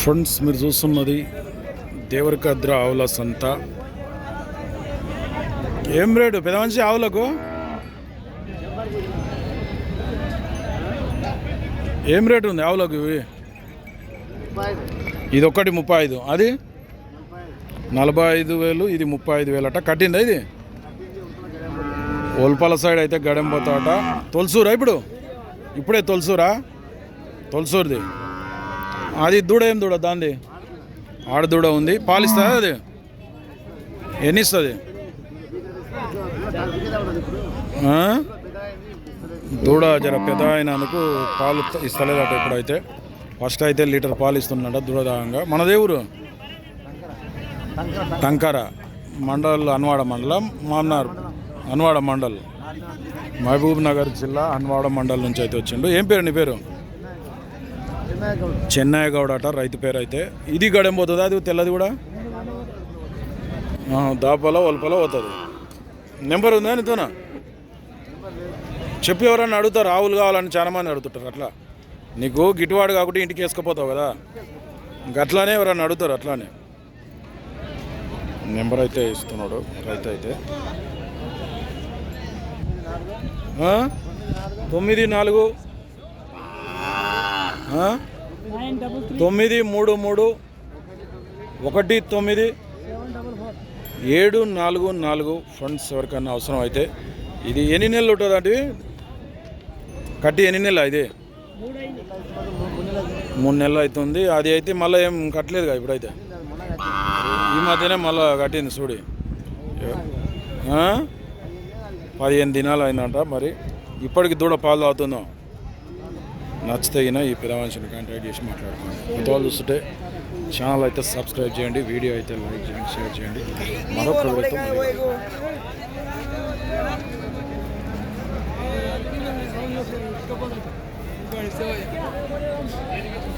Friends మీరు చూస్తున్నది దేవరకద్ర ఆవుల సంత. ఏం రేటు? పెద్ద మంచి ఆవులకు? ఏం రేటు ఉంది ఆవులకు ఇవి? ఇది ఒక్కటి ముప్పై ఐదు. అది? నలభై ఐదు వేలు ఇది ముప్పై ఐదు వేలు అట కట్టిందా ఇది? ఒల్పల సైడ్ అయితే గడెం పోతాట తొలసూరా ఇప్పుడు? ఇప్పుడే తొలసూరా? తొలసూరుది. అది దూడ ఏం దూడ దాంది? ఆడ దూడ ఉంది. పాలిస్తుందా అది? ఎన్ని ఇస్తుంది? దూడ జర పెద్ద అయినందుకు పాలు ఇస్తలేదట ఇప్పుడైతే. ఫస్ట్ అయితే లీటర్ పాలు ఇస్తున్నాడ దూడ దాగంగా మన దేవురు టంకర. మండల్ అన్వాడ మండలం మామ్నార్. అన్వాడ మండల్. మహబూబ్ నగర్ జిల్లా అన్వాడ మండల్ నుంచి అయితే వచ్చిండు. ఏం పేరు నీ పేరు? చెన్నయ్య గౌడ అట రైతు పేరు అయితే. ఇది గడెం పోతుంది? అది తెల్లది కూడా? దాపలో దాపల పోతుంది. నెంబర్ ఉందా నీతోనా? చెప్పి ఎవరన్నా అడుగుతారు ఆవులు కావాలని చాలా మంది అడుగుతుంటారు అట్లా. నీకు గిట్టుబాటు కాకుండా ఇంటికి వేసుకుపోతావు కదా. ఇంక అట్లానే ఎవరన్నా అడుగుతారు అట్లానే. నెంబర్ అయితే ఇస్తున్నాడు రైతు అయితే. తొమ్మిది నాలుగు. తొమ్మిది మూడు మూడు. ఒకటి తొమ్మిది. ఏడు నాలుగు నాలుగు. ఫండ్స్ ఎవరికన్నా అవసరం అయితే. ఇది ఎన్ని నెలలు ఉంటుంది అంటే కట్టి ఎన్ని నెలలు ఇది? మూడు నెలలు అవుతుంది. అది అయితే మళ్ళీ ఏం కట్టలేదు కదా ఇప్పుడైతే. ఈ మధ్యనే మళ్ళీ కట్టింది చూడి. పదిహేను దినాలు అయిందంట. మరి ఇప్పటికి దూడ పాలు తాగుతున్నాం నచ్చితేగిన ఈ పిలవాల్సిన కాంటాక్ట్ చేసి మాట్లాడుకోండి. కొత్త వాళ్ళు చూస్తుంటే ఛానల్ అయితే సబ్స్క్రైబ్ చేయండి వీడియో అయితే లైక్ చేయండి షేర్ చేయండి. మరొక వీడియోతో